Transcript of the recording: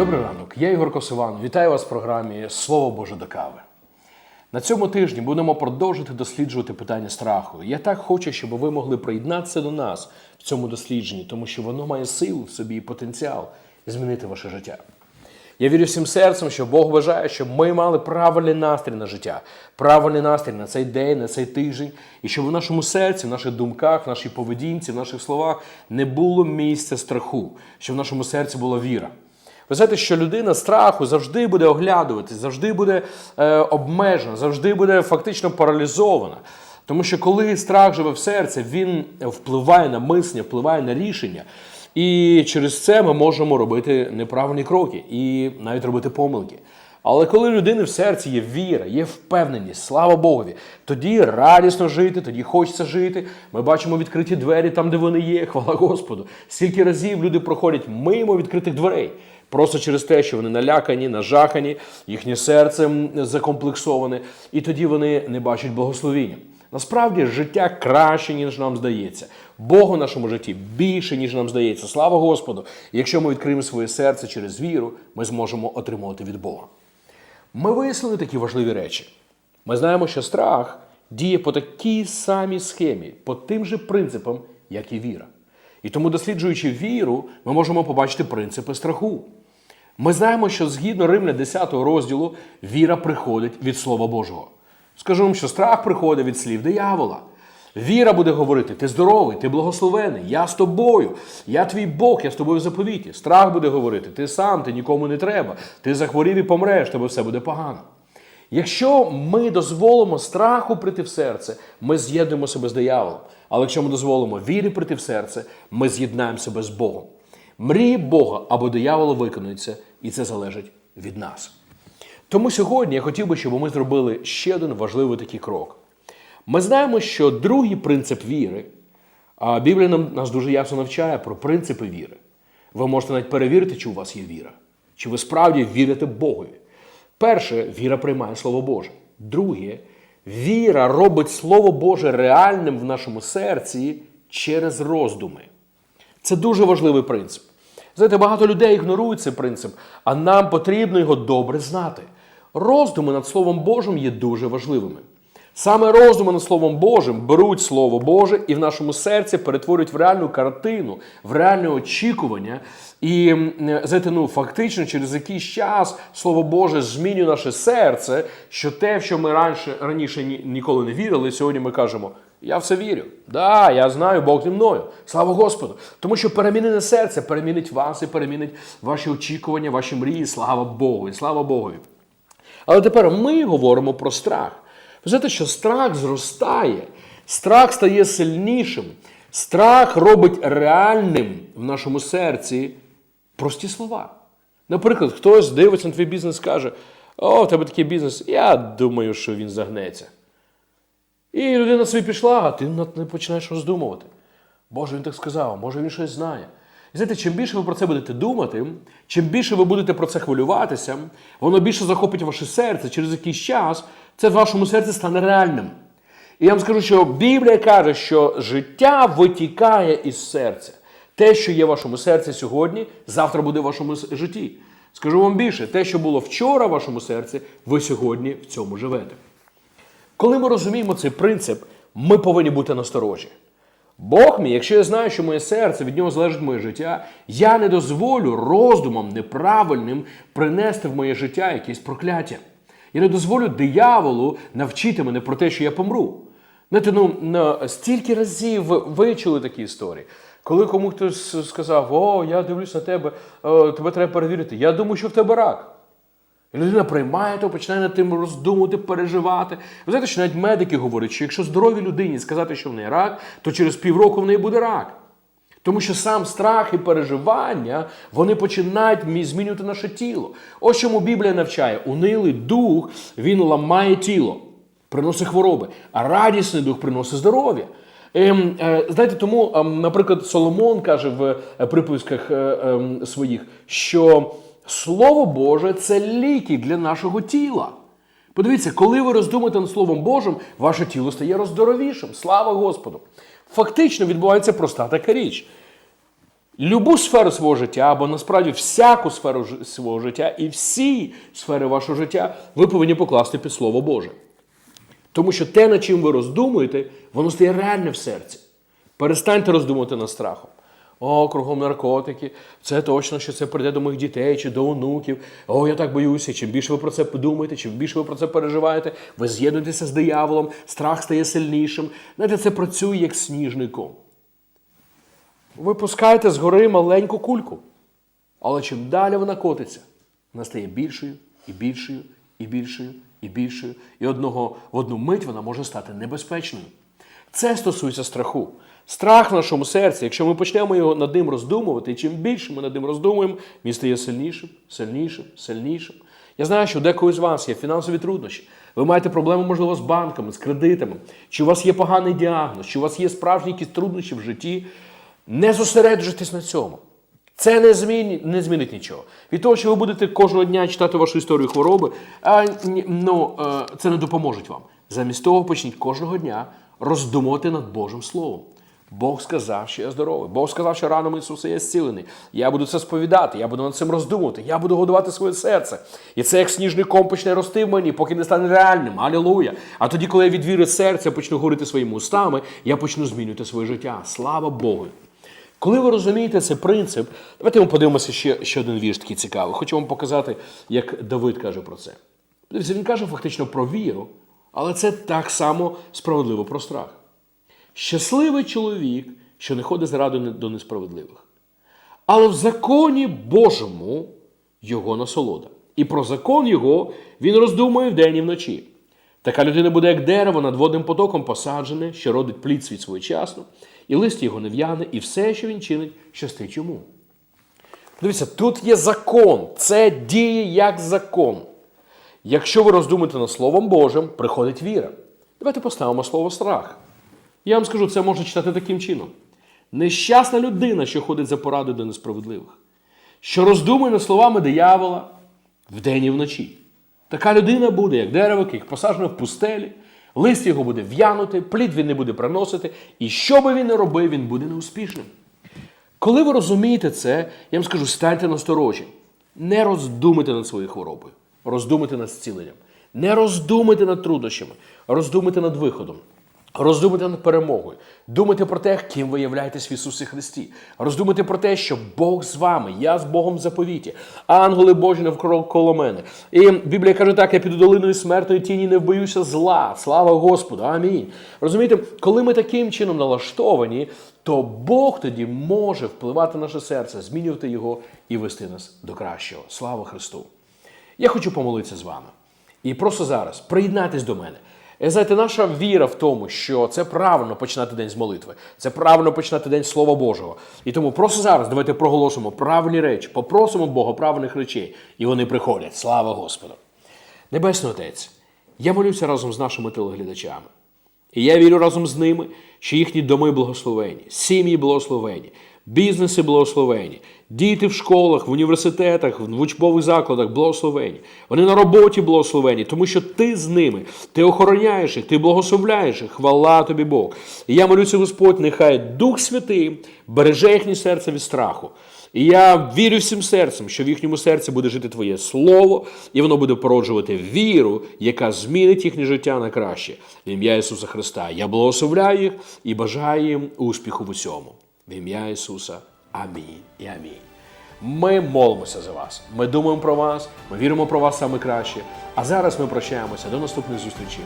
Добрий ранок, я Ігор Косиван. Вітаю вас в програмі Слово Боже до кави. На цьому тижні будемо продовжити досліджувати питання страху. Я так хочу, щоб ви могли приєднатися до нас в цьому дослідженні, тому що воно має силу в собі і потенціал змінити ваше життя. Я вірю всім серцем, що Бог бажає, щоб ми мали правильний настрій на життя, правильний настрій на цей день, на цей тиждень, і щоб в нашому серці, в наших думках, в нашій поведінці, в наших словах не було місця страху, щоб в нашому серці була віра. Ви знаєте, що людина страху завжди буде оглядуватись, завжди буде е, обмежена, завжди буде фактично паралізована. Тому що коли страх живе в серці, він впливає на мислення, впливає на рішення. І через це ми можемо робити неправильні кроки і навіть робити помилки. Але коли людини в серці є віра, є впевненість, слава Богові, тоді радісно жити, тоді хочеться жити. Ми бачимо відкриті двері там, де вони є, хвала Господу. Скільки разів люди проходять мимо відкритих дверей. Просто через те, що вони налякані, нажахані, їхнє серце закомплексоване, і тоді вони не бачать благословіння. Насправді життя краще, ніж нам здається. Бог у нашому житті більше, ніж нам здається. Слава Господу! Якщо ми відкриємо своє серце через віру, ми зможемо отримувати від Бога. Ми вияснили такі важливі речі. Ми знаємо, що страх діє по такій самій схемі, по тим же принципам, як і віра. І тому, досліджуючи віру, ми можемо побачити принципи страху. Ми знаємо, що згідно Римля 10 розділу віра приходить від Слова Божого. Скажу вам, що страх приходить від слів диявола. Віра буде говорити: ти здоровий, ти благословений, я з тобою, я твій Бог, я з тобою в заповіті. Страх буде говорити, ти сам, ти нікому не треба, ти захворів і помреш, тебе все буде погано. Якщо ми дозволимо страху прийти в серце, ми з'єднуємо себе з дияволом. Але якщо ми дозволимо вірі прийти в серце, ми з'єднаємо себе з Богом. Мрії Бога або диявола виконуються, і це залежить від нас. Тому сьогодні я хотів би, щоб ми зробили ще один важливий такий крок. Ми знаємо, що другий принцип віри, а Біблія нам нас дуже ясно навчає про принципи віри. Ви можете навіть перевірити, чи у вас є віра, чи ви справді вірите Богові. Перше, віра приймає Слово Боже. Друге, віра робить Слово Боже реальним в нашому серці через роздуми. Це дуже важливий принцип. Знаєте, багато людей ігнорують цей принцип, а нам потрібно його добре знати. Роздуми над Словом Божим є дуже важливими. Саме роздуми над Словом Божим беруть Слово Боже і в нашому серці перетворюють в реальну картину, в реальне очікування. І знаєте, ну, фактично через якийсь час Слово Боже змінює наше серце, що те, в що ми раніше, раніше ні- ніколи не вірили, сьогодні ми кажемо. Я все вірю. Да, я знаю, Бог зі мною. Слава Господу. Тому що перемінене серце перемінить вас і перемінить ваші очікування, ваші мрії. Слава Богу, слава Богу. Але тепер ми говоримо про страх. Ви знаєте, що страх зростає, страх стає сильнішим, страх робить реальним в нашому серці прості слова. Наприклад, хтось дивиться на твій бізнес і каже: О, в тебе такий бізнес, я думаю, що він загнеться. І людина собі пішла, а ти ним починаєш роздумувати. Боже, він так сказав, може він щось знає. Знаєте, чим більше ви про це будете думати, чим більше ви будете про це хвилюватися, воно більше захопить ваше серце через якийсь час, це в вашому серці стане реальним. І я вам скажу, що Біблія каже, що життя витікає із серця. Те, що є в вашому серці сьогодні, завтра буде в вашому житті. Скажу вам більше, те, що було вчора в вашому серці, ви сьогодні в цьому живете. Коли ми розуміємо цей принцип, ми повинні бути насторожі. Бог мій, якщо я знаю, що моє серце від нього залежить моє життя, я не дозволю роздумам неправильним принести в моє життя якесь прокляття. Я не дозволю дияволу навчити мене про те, що я помру. Знаєте, ну стільки разів ви- ви чули такі історії. Коли кому хтось сказав, о, я дивлюсь на тебе, е, тебе треба перевірити. Я думаю, що в тебе рак. І людина приймає то, починає над тим роздумувати, переживати. Ви знаєте, що навіть медики говорять, що якщо здоровій людині сказати, що в неї рак, то через півроку в неї буде рак. Тому що сам страх і переживання вони починають змінювати наше тіло. Ось чому Біблія навчає: унилий дух він ламає тіло, приносить хвороби, а радісний дух приносить здоров'я. Ем, е, знаєте, тому, ем, наприклад, Соломон каже в е, приповідках е, ем, своїх, що Слово Боже це ліки для нашого тіла. Подивіться, коли ви роздумаєте над Словом Божим, ваше тіло стає роздоровішим. Слава Господу! Фактично відбувається проста така річ. любу сферу свого життя, або насправді всяку сферу свого життя і всі сфери вашого життя ви повинні покласти під Слово Боже. Тому що те, над чим ви роздумуєте, воно стає реальне в серці. Перестаньте роздумувати над страхом. О, кругом наркотики, це точно, що це прийде до моїх дітей чи до онуків. О, я так боюся. Чим більше ви про це подумаєте, чим більше ви про це переживаєте, ви з'єднуєтеся з дияволом, страх стає сильнішим. Знаєте, це працює як сніжний. Ви пускаєте згори маленьку кульку. Але чим далі вона котиться, вона стає більшою і більшою, і більшою, і більшою. І одного в одну мить вона може стати небезпечною. Це стосується страху. Страх в нашому серці, якщо ми почнемо його над ним роздумувати, і чим більше ми над ним роздумуємо, він стає сильнішим, сильнішим, сильнішим. Я знаю, що у декого з вас є фінансові труднощі. Ви маєте проблеми, можливо, з банками, з кредитами, чи у вас є поганий діагноз, чи у вас є справжні якісь труднощі в житті. Не зосереджуйтесь на цьому. Це не змінить, не змінить нічого. Від того, що ви будете кожного дня читати вашу історію хвороби, а, ну, е, це не допоможе вам. Замість того почніть кожного дня роздумувати над Божим Словом. Бог сказав, що я здоровий. Бог сказав, що ранами Ісуса я зцілений. Я буду це сповідати, я буду над цим роздумувати, я буду годувати своє серце. І це як сніжний ком почне рости в мені, поки не стане реальним. Алілуя. А тоді, коли я від віри серця почну говорити своїми устами, я почну змінювати своє життя. Слава Богу. Коли ви розумієте цей принцип, давайте ми подивимося ще, ще один вірш такий цікавий. Хочу вам показати, як Давид каже про це. Він каже фактично про віру, але це так само справедливо про страх. Щасливий чоловік, що не ходить зраду до несправедливих. Але в законі Божому його насолода. І про закон його він роздумує вдень і вночі. Така людина буде, як дерево над водним потоком посаджене, що родить плід свій своєчасно, і лист його не в'яне, і все, що він чинить, щастить йому. Дивіться, тут є закон, це діє як закон. Якщо ви роздумуєте над Словом Божим, приходить віра. Давайте поставимо слово страх. Я вам скажу, це можна читати таким чином. Нещасна людина, що ходить за порадою до несправедливих, що роздумує над словами диявола вдень і вночі. Така людина буде, як дерево, яке посаджено в пустелі, лист його буде в'янути, плід він не буде приносити, і що би він не робив, він буде неуспішним. Коли ви розумієте це, я вам скажу, станьте насторожі. Не роздумайте над своєю хворобою, роздумайте над зціленням. Не роздумайте над труднощами, роздумайте над виходом. Роздумайте над перемогою. Думайте про те, ким ви являєтесь в Ісусі Христі. Роздумайте про те, що Бог з вами, я з Богом в заповіті, ангели Божі навколо мене. І Біблія каже так: я піду долиною смертної тіні, не вбоюся зла. Слава Господу! Амінь. Розумієте, коли ми таким чином налаштовані, то Бог тоді може впливати на наше серце, змінювати його і вести нас до кращого. Слава Христу! Я хочу помолитися з вами. І просто зараз приєднайтесь до мене. І знаєте, наша віра в тому, що це правильно починати день з молитви, це правильно починати день Слова Божого. І тому просто зараз давайте проголосимо правильні речі, попросимо Бога правильних речей, і вони приходять. Слава Господу! Небесний Отець, я молюся разом з нашими телеглядачами. І я вірю разом з ними, що їхні доми благословені, сім'ї благословені, бізнеси благословені, діти в школах, в університетах, в учбових закладах благословені. Вони на роботі благословені, тому що ти з ними, ти охороняєш їх, ти благословляєш їх. Хвала тобі Бог. І я молюся, Господь, нехай Дух Святий береже їхнє серце від страху. І я вірю всім серцем, що в їхньому серці буде жити Твоє Слово, і воно буде породжувати віру, яка змінить їхнє життя на краще. В ім'я Ісуса Христа. Я благословляю їх і бажаю їм успіху в усьому. В ім'я Ісуса. Амінь і амінь. Ми молимося за вас. Ми думаємо про вас, ми віримо про вас саме краще. А зараз ми прощаємося до наступних зустрічей.